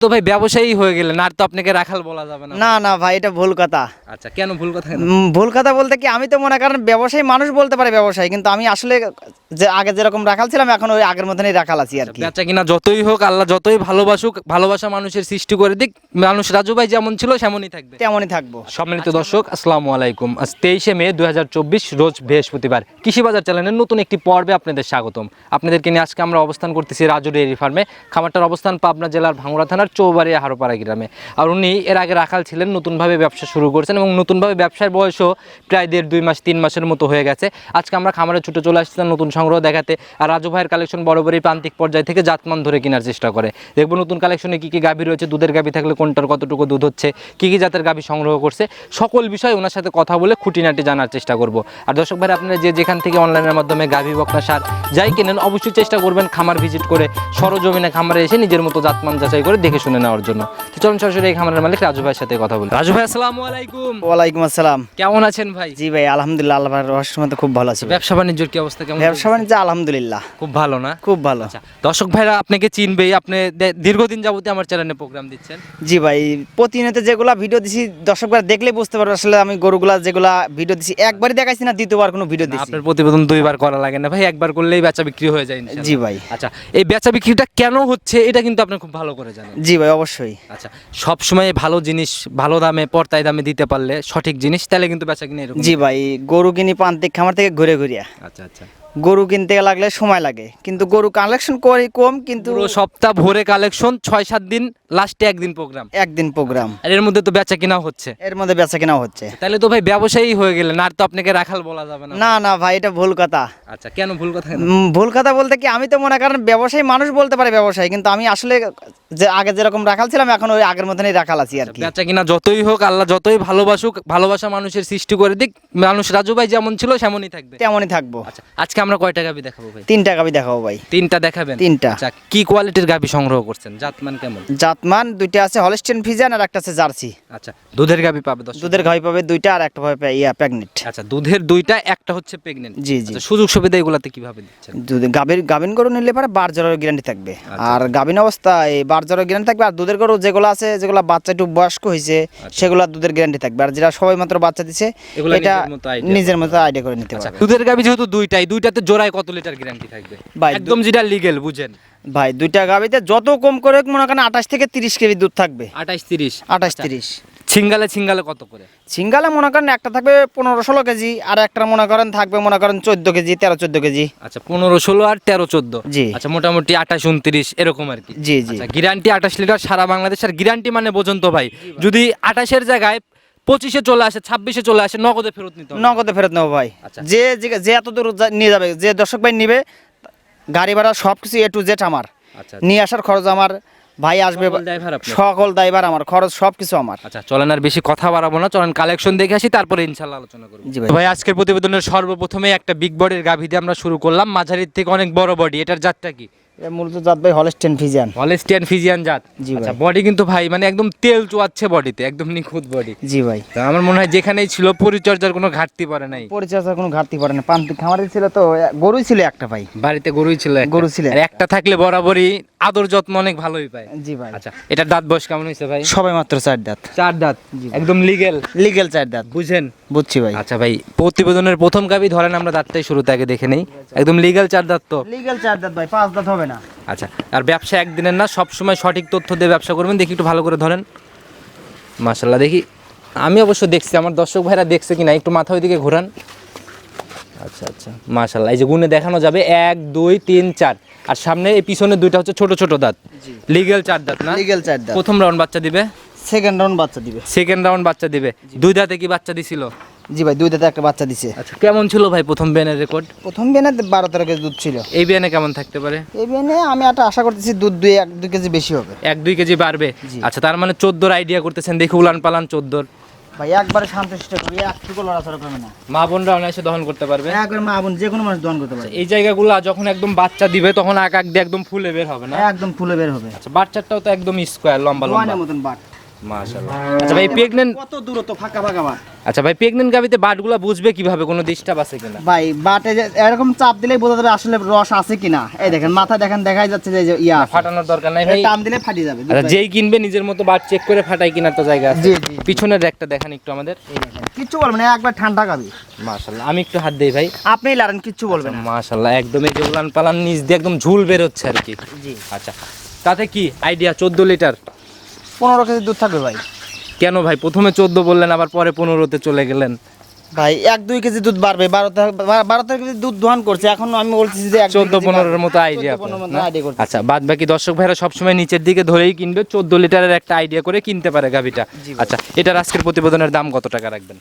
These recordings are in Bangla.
তো ভাই ব্যবসায়ী হয়ে গেলেন আর তো আপনাকে রাখাল বলা যাবে না। না না ভাই এটা ভুল কথা। আচ্ছা কেন ভুল কথা ভুল কথা বলতে কি আমি তো মনে করেন ব্যবসায়ী মানুষ বলতে পারে ব্যবসায়ী কিন্তু আমি আসলে যে আগে যেরকম রাখাল ছিলাম এখন ওই আগের মতনই রাখাল আছি আর কি। বেচা কিনা যতই হোক আল্লাহ যতই ভালোবাসুক ভালোবাসা মানুষের সৃষ্টি করে দিক মানুষ রাজু ভাই যেমন ছিল সেমনই থাকবে। তেমনই থাকব। সম্মানিত দর্শক আসসালামু আলাইকুম। আজ তেইশে মে দুই হাজার চব্বিশ রোজ বৃহস্পতিবার। কৃষি বাজার চ্যানেলের নতুন একটি পর্বে আপনাদের স্বাগতম। আপনাদেরকে নিয়ে আজকে আমরা অবস্থান করতেছি রাজু ডেয়ারি ফার্মে। খামারটার অবস্থান পাবনা জেলার ভাঙ্গুড়া থানার চৌবাড়িয়া হারোপাড়া গ্রামে। আর উনি এর আগে রাখাল ছিলেন, নতুনভাবে ব্যবসা শুরু করেছেন এবং নতুনভাবে ব্যবসার বয়সও প্রায় দেড়, দুই মাস, তিন মাসের মতো হয়ে গেছে। আজকে আমরা খামারে ছুটে চলে আসছিলাম নতুন সংগ্রহ দেখাতে। আর রাজু ভাইয়ের কালেকশন বরাবরই প্রান্তিক পর্যায় থেকে জাতমান ধরে কেনার চেষ্টা করে। দেখব নতুন কালেকশনে কী কী গাভী রয়েছে, দুধের গাভী থাকলে কোনটার কতটুকু দুধ হচ্ছে, কী কী জাতের গাভী সংগ্রহ করছে, সকল বিষয় ওনার সাথে কথা বলে খুঁটিনাটি জানার চেষ্টা করব। আর দর্শক ভাই আপনারা যে যেখান থেকে অনলাইনের মাধ্যমে গাভী, বকনা সার যাই কেনেন, অবশ্যই চেষ্টা করবেন খামার ভিজিট করে সরজমিনে খামারে এসে নিজের মতো জাতমান যাচাই করে দেখে শুনে নেওয়ার জন্য। তো চলুন সরাসরি এই খামারের মালিক রাজু ভাইয়ের সাথে কথা বলি। রাজু ভাই আসসালামু আলাইকুম। ওয়ালাইকুম আসসালাম। কেমন আছেন ভাই? জি ভাই আলহামদুলিল্লাহ আল্লাহ রহস্য মতো খুব ভালো আছি ব্যবসা বাণিজ্যের কি অবস্থা কেমন ব্যবসা বাণিজ্য আলহামদুলিল্লাহ। খুব ভালো না? খুব ভালো। আচ্ছা দর্শক ভাইরা আপনাকে চিনবেই আপনি দীর্ঘদিন যাবতীয় আমার চ্যানেলে প্রোগ্রাম দিচ্ছেন। জি ভাই প্রতিনিয়ত যেগুলা ভিডিও দিছি দর্শকরা দেখলে বুঝতে পারবে আসলে আমি গরুগুলা যেগুলা ভিডিও দিছি একবারই দেখাইছি না দ্বিতীয়বার কোনো ভিডিও দিছি। আপনার প্রতিবেদন দুইবার করা লাগে না ভাই একবার করলেই বেচা বিক্রি হয়ে যায়। জি ভাই। আচ্ছা এই বেচা বিক্রিটা কেন হচ্ছে এটা কিন্তু আপনি খুব ভালো করে জানেন। জি ভাই অবশ্যই। আচ্ছা সব সময় ভালো জিনিস ভালো দামে পর্তায় দামে দিতে পারলে সঠিক জিনিস তাহলে কিন্তু বেচা কিনে এরকম জি ভাই গরু কিনি প্রান্তিক খামার থেকে ঘুরে ঘুরিয়া। আচ্ছা আচ্ছা। গরু কিনতে লাগলে সময় লাগে। কিন্তু গরু কালেকশন করি কম কিন্তু পুরো সপ্তাহ ভরে কালেকশন ছয় সাত দিন লাস্টে একদিন প্রোগ্রাম একদিন প্রোগ্রাম আর এর মধ্যে তো বেচা কিনা হচ্ছে। এর মধ্যে বেচা কেনা হচ্ছে। তাহলে তো ভাই ব্যবসায়ী হয়ে গেলেন আর তো আপনাকে রাখাল বলা যাবে না। না না ভাই এটা ভুল কথা। আচ্ছা কেন ভুল কথা ভুল কথা বলতে কি আমি তো মনে করেন ব্যবসায়ী মানুষ বলতে পারে ব্যবসায়ী কিন্তু আমি আসলে যে আগে যেরকম রাখাল ছিলাম এখন ওই আগের মতনই রাখাল আছি আর কি। বেচা কিনা যতই হোক আল্লাহ যতই ভালোবাসুক ভালোবাসা মানুষের সৃষ্টি করে দিক মানুষ রাজু ভাই যেমন ছিল সেমনই থাকবে। তেমনই থাকব। আচ্ছা আজকে আমরা কয়টা গাবি দেখাবো ভাই? তিনটা গাবি দেখাবো ভাই। তিনটা দেখাবেন? তিনটা। আচ্ছা কি কোয়ালিটির গাবি সংগ্রহ করছেন? জাতমান কেমন? জাতমান দুইটা আছে হলস্টেন ফিজান আর একটা আছে জার্সি আচ্ছা দুধের গাবি পাবে দশ দুধের গাবি পাবে দুইটা আর একটা পাবে ইয়া প্যাগনেট আচ্ছা দুধের দুইটা একটা হচ্ছে প্রেগনেন্ট জি, জি। সুযোগ সুবিধা এগুলাতে কীভাবে দিচ্ছেন? দুধ গাভীর গাভিন গরু নিলে পরে বার জ্বরের গ্যারান্টি থাকবে। আচ্ছা। আর গাভিন অবস্থা এই বার জ্বরের গ্যারান্টি থাকবে। আর দুধের গরু যেগুলো আছে যেগুলো বাচ্চা একটু বয়স্ক হয়েছে সেগুলো দুধের গ্যারান্টি থাকবে। আর যেটা সবাই মাত্র বাচ্চা দিছে আচ্ছা। এটা নিজের মতো আইডিয়া করে। নিতে আচ্ছা পারবে। দুধের গাবি যেহেতু দুইটাই দুইটাতে জোড়ায় কত লিটার গ্যারান্টি থাকবে? ভাই, একদম যেটা লিগেল বুঝেন। ভাই দুইটা গাভিতে যত কম করে মনে করেন আঠাশ থেকে তিরিশ কেজি দুধ থাকবে। আঠাশ তিরিশ। আঠাশ তিরিশ। ছিঙ্গালে ছিঙ্গালে কত করে? সিঙ্গালে মনে করেন একটা থাকবে পনেরো ষোলো কেজি আর একটা মনে করেন থাকবে মনে করেন চোদ্দ কেজি তেরো চোদ্দ কেজি। আচ্ছা পনেরো ষোলো আর তেরো চোদ্দ। জি। আচ্ছা মোটামুটি আঠাশ উনত্রিশ এরকম আর কি। জি জি। আচ্ছা গ্যারান্টি আঠাশ লিটার সারা বাংলাদেশ আর গ্যারান্টি মানে বোঝেন তো ভাই। যদি আঠাশের জায়গায় পঁচিশে চলে আসে ছাব্বিশে চলে আসে নগদে ফেরত নিতে হবে। নগদে ফেরত নেব ভাই। আচ্ছা। যে যে- যে এত দূর যা- নিয়ে যাবে যে দর্শক ভাই নিবে গাড়ি ভাড়া সব কিছু এ টু জেড আমার। আচ্ছা নিয়ে আসার খরচ আমার ভাই আসবে সকল driver আপনার? সকল ড্রাইভার আমার খরচ সব কিছু আমার। আচ্ছা চলেন আর বেশি কথা বাড়াবো না চলেন কালেকশন দেখে আসি তারপরে ইনশাল্লাহ আলোচনা করব। জি ভাই। তো ভাই আজকের প্রতিবেদনের সর্বপ্রথমে একটা বিগ বডির গাভি দিয়ে আমরা শুরু করলাম। মাঝারির থেকে অনেক বড় বডি এটার জাতটা কি? এটা মূলত জাত ভাই হলস্টেন ফিজিয়ান হলস্টেন ফিজিয়ান জাত। জি। আচ্ছা বডি কিন্তু ভাই মানে একদম তেল চুয়াচ্ছে বডিতে একদম নিখুঁত বডি জি ভাই। তো আমার মনে হয় যেখানেই ছিল পরিচর্যার কোনো ঘাটতি পড়ে নাই। পরিচর্যার কোনো ঘাটতি পড়ে না পান্তি খামারে ছিল তো গরুই ছিল একটা ভাই। বাড়িতে গরুই ছিল গরু ছিল একটা থাকলে বরাবরই আদর যত্ন অনেক ভালোই পায়। জি ভাই। আচ্ছা এটার দাঁত বয়স কেমন হয়েছে ভাই? সবাই মাত্র চার দাঁত। চার দাঁত? একদম লিগেল লিগেল চার দাঁত। বুঝেন? বুঝছি ভাই। আচ্ছা ভাই প্রতিবেদনের প্রথম গাবি ধরেন আমরা দাঁতটাই শুরুতে আগে দেখে নেই। একদম লিগ্যাল চার দাঁত তো? লিগেল চার দাঁত ভাই পাঁচ দাঁত হবে না। আচ্ছা আর ব্যবসা একদিনের না সব সময় সঠিক তথ্য দিয়ে ব্যবসা করবেন দেখি একটু ভালো করে ধরেন। মাশাল্লাহ দেখি। আমি অবশ্য দেখছি আমার দর্শক ভাইরা দেখছে কিনা একটু মাথা ওইদিকে ঘোরান। আচ্ছা আচ্ছা। মাশাল্লাহ এই যে গুণে দেখানো যাবে এক দুই তিন চার। আর সামনে এই পিছনে দুইটা হচ্ছে ছোট ছোট দাঁত। লিগেল চার দাঁত না? লিগেল চার দাঁত। প্রথম রাউন্ড বাচ্চা দিবে? সেকেন্ড রাউন্ড বাচ্চা দিবে। সেকেন্ড রাউন্ড বাচ্চা দিবে। দুই দাঁতে কি বাচ্চা দিছিল? জি ভাই দুই দাঁতে একটা বাচ্চা দিছে। আচ্ছা কেমন ছিল ভাই প্রথম বেনের রেকর্ড প্রথম বেনে বারো তেরো কেজি দুধ ছিল। এই বেনে কেমন থাকতে পারে? এই বেনে আমি একটা আশা করতেছি দুধ দুই এক দুই কেজি বেশি হবে। এক দুই কেজি বাড়বে। আচ্ছা তার মানে চোদ্দোর আইডিয়া করতেছেন দেখি উলান পালান চোদ্দোর। ভাই একবারে একটুকু লড়াচড়া করবে না। মা বোনরা অনায়াসে দহন করতে পারবে? একবার মা বোন যে কোনো মানুষ দহন করতে পারে এই জায়গাগুলো যখন একদম বাচ্চা দিবে তখন এক দিয়ে একদম ফুলে বের হবে না? একদম ফুলে বের হবে। আচ্ছা বাচ্চাটাও তো একদম স্কোয়ার লম্বা লম্বা। মতন বাট মাশাআল্লাহ। আচ্ছা ভাই প্রেগনেন্ট কত দূরত্ব ফাঁকা ফাঁকা বাট। আচ্ছা ভাই প্রেগনেন্ট গাবিতে বাটগুলা বুঝবে কীভাবে? কোনো ডিস্টার্ব আছে কিনা? ভাই বাটে যে এরকম চাপ দিলেই বোঝা যাবে আসলে রস আছে কিনা। এই দেখেন মাথা দেখেন দেখাই যাচ্ছে যে এই ইয়া ফাটানোর দরকার নাই ভাই। টান দিলে ফাটি যাবে আচ্ছা যেই কিনবে নিজের মতো বাট চেক করে ফাটাই কিনার তো জায়গা আছে। জি, জি। পিছনের একটা দেখান একটু আমাদের। কিচ্ছু বলবেন না একবার ঠান্ডা খাবি মাশাআল্লাহ আমি একটু হাত দেই ভাই। আপনিই লারেন কিচ্ছু বলবেন না। মাশাআল্লাহ একদম এই যে উলান পালান নিচ দিয়ে একদম ঝুল বের হচ্ছে আর কি। জি। আচ্ছা তাতে কি আইডিয়া? চোদ্দ লিটার। পনেরো কেজি দুধ থাকবে ভাই। কেন ভাই? প্রথমে চোদ্দ বললেন আবার পরে পনেরোতে চলে গেলেন। ভাই এক দুই কেজি দুধ বাড়বে। বারো বারো তেরো কেজি দুধ দোহান করছে। এখন আমি বলছি যে চোদ্দ পনেরোর মতো আইডিয়া। আচ্ছা বাদ বাকি দর্শক ভাইরা সবসময় নিচের দিকে ধরেই কিনবে। চোদ্দ লিটারের একটা আইডিয়া করে কিনতে পারে গাভিটা। আচ্ছা এটার আজকের প্রতিবেদনের দাম কত টাকা রাখবেন?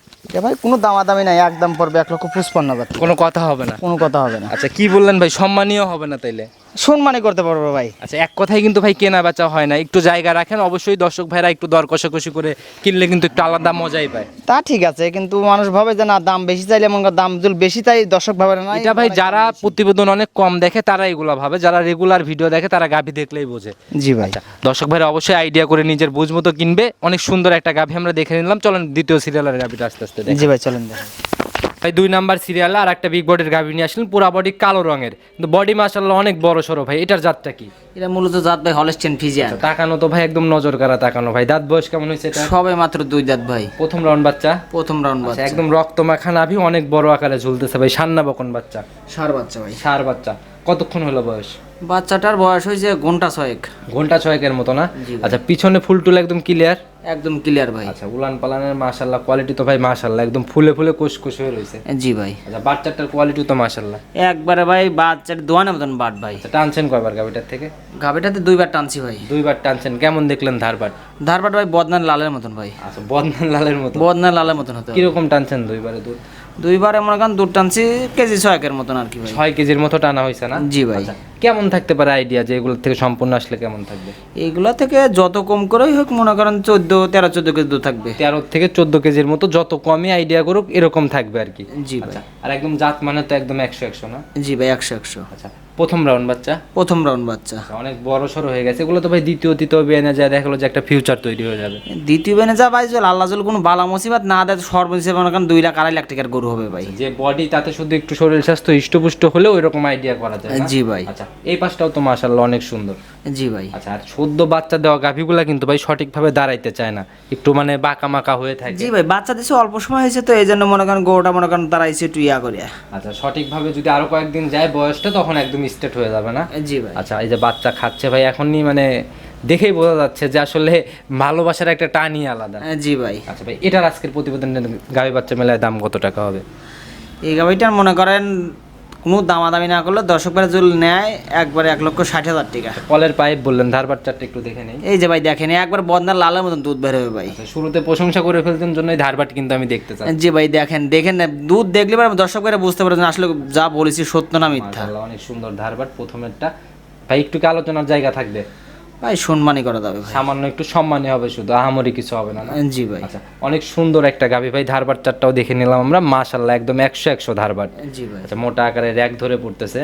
ভাই কোনো দামাদামি নাই। একদম পড়বে এক লক্ষ পঁচপান্ন কোনো কথা হবে না। কোনো কথা হবে না। আচ্ছা কি বললেন ভাই? সম্মানীয় হবে না তাইলে? সম্মানই করতে পারব ভাই। আচ্ছা এক কথাই কিন্তু ভাই কেনা বেচা হয় না। একটু জায়গা রাখেন অবশ্যই দর্শক ভাইরা একটু দর কষাকষি করে কিনলে কিন্তু একটু আলাদা মজাই পায়। তা ঠিক আছে কিন্তু মানুষ ভাবে যে না দাম বেশি চাইলে মনে দাম যদি বেশি চাই দর্শক ভাবে না এটা ভাই যারা প্রতিবেদন অনেক কম দেখে তারা এগুলা ভাবে। যারা রেগুলার ভিডিও দেখে তারা গাভী দেখলেই বোঝে। জি ভাই। আচ্ছা দর্শক ভাইরা অবশ্যই আইডিয়া করে নিজের বুঝ মতো কিনবে। অনেক সুন্দর একটা গাভী আমরা দেখে নিলাম। চলেন দ্বিতীয় সিরিয়ালের গাভীটা আস্তে আস্তে জি ভাই চলেন দেখেন। ভাই দুই নাম্বার সিরিয়ালে আর একটা বিগ বডির গাভী নিয়ে আসলেন পুরা বডি কালো রঙের। কিন্তু বডি মাসাল্লাহ অনেক বড় সড়ো ভাই এটার জাতটা কি? এটা মূলত জাত ভাই হলস্টেন ফিজিয়ান তাকানো তো ভাই একদম নজর কারা তাকানো ভাই। দাঁত বয়স কেমন হয়েছে এটা? সবে মাত্র দুই দাঁত ভাই। প্রথম রাউন্ড বাচ্চা? প্রথম রাউন্ড আচ্ছা, বাচ্চা। একদম রক্ত মাখা নাভি অনেক বড় আকারে ঝুলতেছে ভাই সান্না বকন বাচ্চা। সার বাচ্চা ভাই। সার বাচ্চা। কতক্ষণ হলো বয়স? বাচ্চাটার বয়স হয়েছে ঘণ্টা ছয়েক। ঘণ্টা ছয়েকের মতো না? আচ্ছা পিছনে ফুল টুল একদম ক্লিয়ার একদম ক্লিয়ার ভাই। আচ্ছা উলান পালানের মাশাল্লাহ কোয়ালিটি তো ভাই মাশাল্লাহ একদম ফুলে ফুলে কোষ কোষ হয়ে রয়েছে জি ভাই। আচ্ছা বাচ্চাটার কোয়ালিটি তো মাশাল্লাহ। একবারে ভাই বাচ্চার দোয়ানের মতন বাট ভাই। আচ্ছা টানছেন কয়বার গাভিটার থেকে? গাভিটাতে দুইবার টানছি ভাই। দুইবার টানছেন কেমন দেখলেন ধারবাট ধারবাট ভাই বদনার লালের মতন ভাই। আচ্ছা বদনান লালের মতো। বদনার লালের মতন হতে। কীরকম টানছেন দুইবারে দুধ? দুইবারে মনে করেন দুধ টানছি কেজি ছয়েকের মতন আর কি ভাই। ছয় কেজির মতো টানা হয়েছে না? জি ভাই। আচ্ছা। কেমন থাকতে পারে আইডিয়া যে এগুলো থেকে সম্পূর্ণ আসলে কেমন থাকবে? এইগুলা থেকে যত কম করেই হোক মনে করেন চোদ্দ তেরো চোদ্দ কেজি দুধ থাকবে। তেরো থেকে চোদ্দ কেজির মতো যত কমই আইডিয়া করুক এরকম থাকবে আর কি। জি ভাই। আচ্ছা আর একদম জাত মানে তো একদম একশো একশো না? জি ভাই একশো একশো। আচ্ছা প্রথম রাউন্ড বাচ্চা? প্রথম রাউন্ড বাচ্চা। আচ্ছা, অনেক বড় সড়ো হয়ে গেছে। এগুলো তো ভাই দ্বিতীয় তৃতীয় বিয়ে যায় দেখা গেলো যে একটা ফিউচার তৈরি হয়ে যাবে। দ্বিতীয় বেনে যা ভাই জল আল্লাহ জল কোনো বালা মুসিবাত না দেয় সর্বোচ্চ মনে করেন দুই লাখ আড়াই লাখ টাকার গরু হবে ভাই। যে বডি তাতে শুধু একটু শরীর স্বাস্থ্য হৃষ্টপুষ্ট হলেও এরকম আইডিয়া করা যায় জি ভাই। আচ্ছা এই পাশটাও তো মাশাল্লাহ অনেক সুন্দর। জি ভাই। আচ্ছা আর সদ্য বাচ্চা দেওয়া গাভীগুলা কিন্তু ভাই সঠিকভাবে দাঁড়াইতে চায় না। একটু মানে বাঁকা মাকা হয়ে থাকে। জি ভাই বাচ্চা দিছে অল্প সময় হয়েছে তো এই জন্য মনে করেন গরুটা মনে করেন দাঁড়াইছে একটু ইয়া করে আচ্ছা সঠিকভাবে যদি আরও কয়েকদিন যায় বয়সটা তখন একদম স্টেট হয়ে যাবে না? জি ভাই। আচ্ছা এই যে বাচ্চা খাচ্ছে ভাই এখনই মানে দেখেই বোঝা যাচ্ছে যে আসলে ভালোবাসার একটা টানই আলাদা। জি ভাই। আচ্ছা ভাই এটার আজকের প্রতিবেদনের গাভী বাচ্চা মেলায় দাম কত টাকা হবে? এই গাড়িটার মনে করেন কোনো দামাদামি না করলে দর্শক ভাই যদি নেয় একবার এক লক্ষ ষাট হাজার টাকা। কলের পাইপ বললেন ধার চারটে একটু দেখে নেই। এই যে ভাই দেখেন একবার বদনার লালের মতন দুধ বের হবে ভাই। আচ্ছা, শুরুতে প্রশংসা করে ফেলতেন জন্যই ধারবাট কিন্তু আমি দেখতে চাই জি ভাই দেখেন দেখেন না, দুধ দেখলে পরে দর্শক ভাইরা বুঝতে পারবেন আসলে যা বলেছি সত্য না মিথ্যা। অনেক সুন্দর ধারবাট প্রথমেরটা। ভাই একটু আলোচনার জায়গা থাকবে? ভাই সম্মানই করা যাবে ভাই। সামান্য একটু সম্মানই হবে শুধু আহামরি কিছু হবে না না? জি ভাই। আচ্ছা অনেক সুন্দর একটা গাভী ভাই ধারবার চারটাও দেখে নিলাম আমরা। মাশাল্লাহ একদম একশো একশো ধারবার। জি ভাই। আচ্ছা মোটা আকারে র্যাক ধরে পড়তেছে।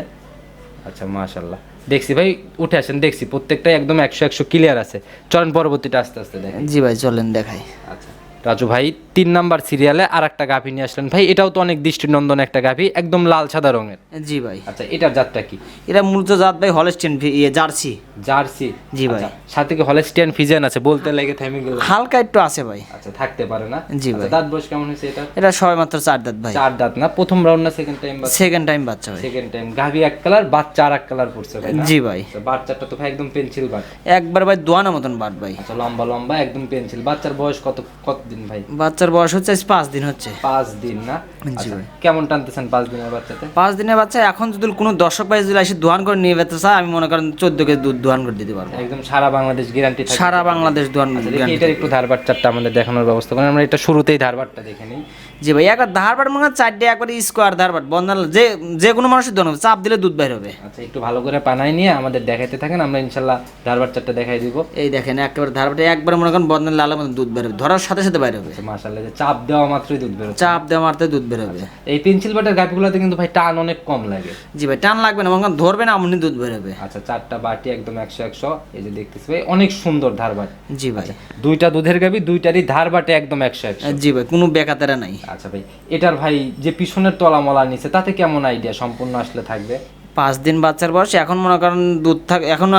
আচ্ছা মাশাল্লাহ দেখছি ভাই উঠে আসেন দেখছি প্রত্যেকটাই একদম একশো একশো ক্লিয়ার আছে। চলেন পরবর্তীটা আস্তে আস্তে দেখেন। জি ভাই চলেন দেখাই। আচ্ছা রাজু ভাই তিন নাম্বার সিরিয়ালে আর একটা গাভী নিয়ে আসলেন। ভাই এটাও তো অনেক দৃষ্টিনন্দন একটা গাভী একদম লাল সাদা রঙের। জি ভাই। আচ্ছা এটার জাতটা কি? এটা মূলত জাত ভাই হলস্টেন ইয়ে জার্সি। জার্সি? জি ভাই। আচ্ছা, সাথে কি হলস্টিয়ান ফিজিয়ান আছে? বলতে লেগে থেমে গেল। হালকা একটু আছে ভাই। আচ্ছা থাকতে পারে না। জি আচ্ছা, ভাই। দাঁত বয়স কেমন হয়েছে এটা এটা সবাই মাত্র চার দাঁত ভাই। চার দাঁত না? প্রথম রাউন্ড না সেকেন্ড টাইম সেকেন্ড টাইম বাচ্চা ভাই। সেকেন্ড টাইম গাভী এক কালার বাচ্চা আর এক কালার পড়ছে ভাই জি ভাই। আচ্ছা, বাচ্চাটা তো ভাই একদম পেন্সিল বাট। একবার ভাই দোয়ানা মতন বাট ভাই। আচ্ছা লম্বা লম্বা একদম পেন্সিল বাচ্চার বয়স কত কতদিন ভাই? বাচ্চার বয়স হচ্ছে পাঁচ দিন হচ্ছে। পাঁচ দিন না? আচ্ছা। কেমন টানতেছেন পাঁচ দিনের বাচ্চাতে? পাঁচ দিনের বাচ্চা এখন যদি কোনো দর্শক ভাই যদি এসে দোয়ান করে নিয়ে যেতে চায় আমি মনে করেন চোদ্দ কেজি দুধ দোয়ান করে দিতে পারব। একদম সারা বাংলাদেশ গ্যারান্টি থাকে সারা বাংলাদেশ দোয়ান আচ্ছা, এটার একটু ধারবাট চারটা আমাদের দেখানোর ব্যবস্থা করেন। আমরা এটা শুরুতেই ধারবাটটা দেখে নিই। জি ভাই একবার ধারবাট মনে হয় চারটে একবার স্কোয়ার ধারবাট। বন্ধাল যে যে কোনো মানুষের দোয়ান হবে চাপ দিলে দুধ বের হবে। আচ্ছা একটু ভালো করে পানাই নিয়ে আমাদের দেখাইতে থাকেন আমরা ইনশাল্লাহ ধারবাট চারটা দেখাই দিব। এই দেখেন একেবারে ধারবাটে একবার মনে করেন বন্ধাল লালের মতন দুধ বের হবে ধরার সাথে সাথে বেরোবে মাশাআল্লাহ। যে চাপ দেওয়া মাত্রই দুধ বেরোচ্ছে। চাপ দেওয়া মারতে দুধ বেরোবে। এই পেন্সিল বাটের গাভিগুলোতে কিন্তু ভাই টান অনেক কম লাগে। জি ভাই টান লাগবে না মনে ধরবে না এমনি দুধ বেরোবে। আচ্ছা চারটা বাটি একদম একশো একশো এই যে দেখতেছি ভাই অনেক সুন্দর ধার বাট। জি ভাই। দুইটা দুধের গাভি দুইটারই ধার বাটে একদম একশো একশো। জি ভাই কোনো বেকাতেরা নাই। আচ্ছা ভাই এটার ভাই যে পিছনের তলা মলা নিচে তাতে কেমন আইডিয়া সম্পূর্ণ আসলে থাকবে? পাঁচ দিন বাচ্চার বয়স এখন মনে করেন দুধ থাক এখন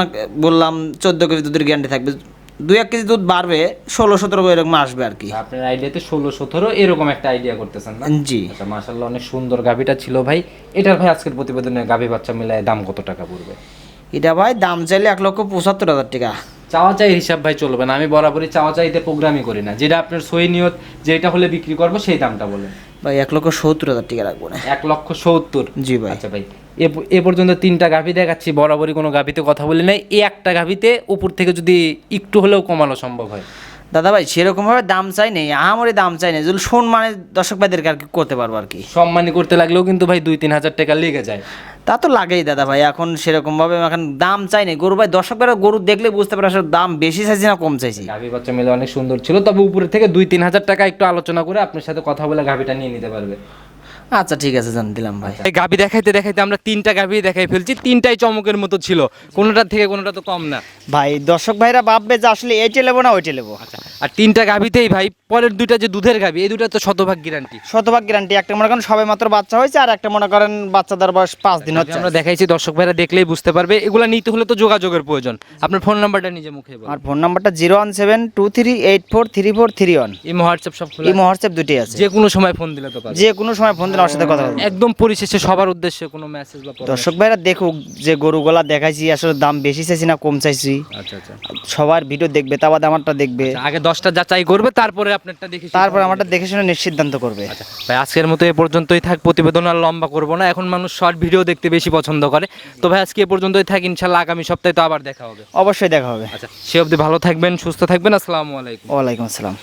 বললাম চোদ্দ কেজি দুধের গ্যারান্টি থাকবে। দুই এক কেজি দুধ বাড়বে ষোলো সতেরো এরকম আসবে আর কি। আপনার আইডিয়াতে ষোলো সতেরো এরকম একটা আইডিয়া করতেছেন না? জি। আচ্ছা মাশাল্লাহ অনেক সুন্দর গাভিটা ছিল ভাই। এটার ভাই আজকের প্রতিবেদনে গাভি বাচ্চা মিলায় দাম কত টাকা পড়বে? এটা ভাই দাম চাইলে এক লক্ষ পঁচাত্তর হাজার টাকা। চাওয়া চাই হিসাব ভাই চলবে না আমি বরাবরই চাওয়া চাইতে প্রোগ্রামই করি না। যেটা আপনার সই নিয়ত যেটা হলে বিক্রি করব সেই দামটা বলেন। ভাই এক লক্ষ সত্তর হাজার টিকা রাখব না। এক লক্ষ সত্তর? জি ভাই। আচ্ছা ভাই এ পর্যন্ত তিনটা গাভি দেখাচ্ছি বরাবরই কোনো গাভিতে কথা বলি নাই। এই একটা গাভিতে উপর থেকে যদি একটু হলেও কমানো সম্ভব হয়। দাদা ভাই সেরকমভাবে দাম চাই নেই আমারই দাম চাই নেই। যদি শোন মানে দর্শক ভাইদেরকে আর কি করতে পারব আর কি? সম্মানী করতে লাগলেও কিন্তু ভাই দুই তিন হাজার টাকা লেগে যায়। তা তো লাগেই দাদা ভাই, এখন সেরকম ভাবে এখন দাম চাইনি। গরু ভাই দর্শক ভাইরা গরু দেখলে বুঝতে পারে আসলে দাম বেশি চাইছি না কম চাইছি। গাভি বাচ্চা মিলে অনেক সুন্দর ছিল, তবে উপরে থেকে দুই তিন হাজার টাকা একটু আলোচনা করে আপনার সাথে কথা বলে গাভিটা নিয়ে নিতে পারবে। আচ্ছা ঠিক আছে জান দিলাম ভাই। এই গাভি দেখাইতে দেখাইতে আমরা তিনটা গাভি দেখাই ফেলছি তিনটাই চমকের মতো ছিল। কোনোটার থেকে কোনোটা তো কম না। ভাই দর্শক ভাইরা ভাববে যে আসলে এইটা নেব না ওইটা নেব। আর তিনটা গাভিতেই ভাই পরের দুইটা যে দুধের গাভি এই দুটা তো শতভাগ গ্যারান্টি শতভাগ গ্যারান্টি একটা মনে করেন সবে মাত্র বাচ্চা হয়েছে আর একটা মনে করেন বাচ্চাদের বয়স পাঁচ দিন হচ্ছে। আমরা দেখাইছি দর্শক ভাইরা দেখলেই বুঝতে পারবে। এগুলা নিতে হলে তো যোগাযোগের প্রয়োজন। আপনার ফোন নাম্বারটা নিজে মুখে বলুন। আর ফোন নাম্বারটা zero one seven two three eight four three four three one. এই হোয়াটসঅ্যাপ সব খোলা এই হোয়াটসঅ্যাপ দুটি আছে। যে কোনো সময় ফোন দিলে তো যে কোনো সময় ফোন দিলে আমার সাথে কথা বলবে। একদম পরিশেষে সবার উদ্দেশ্যে কোনো মেসেজ বা দর্শক ভাইরা দেখুক যে গরুগুলা দেখাইছি আসলে দাম বেশি চাইছি না কম চাইছি। আচ্ছা আচ্ছা। সবার ভিডিও দেখবে তা বাদে আমারটা দেখবে। আচ্ছা, আগে দশটা যাচাই করবে তারপরে আপনারটা দেখি তারপর আমারটা দেখে শুনে নিশ্চিদ্ধান্ত করবে। আচ্ছা ভাই আজকের মতো এ পর্যন্তই থাক প্রতিবেদন আর লম্বা করব না। এখন মানুষ শর্ট ভিডিও দেখতে বেশি পছন্দ করে। তো ভাই আজকে এ পর্যন্তই থাক ইনশাল্লাহ আগামী সপ্তাহে তো আবার দেখা হবে। অবশ্যই দেখা হবে। আচ্ছা সে অবধি ভালো থাকবেন সুস্থ থাকবেন আসসালামু আলাইকুম। ওয়ালাইকুম আসসালাম।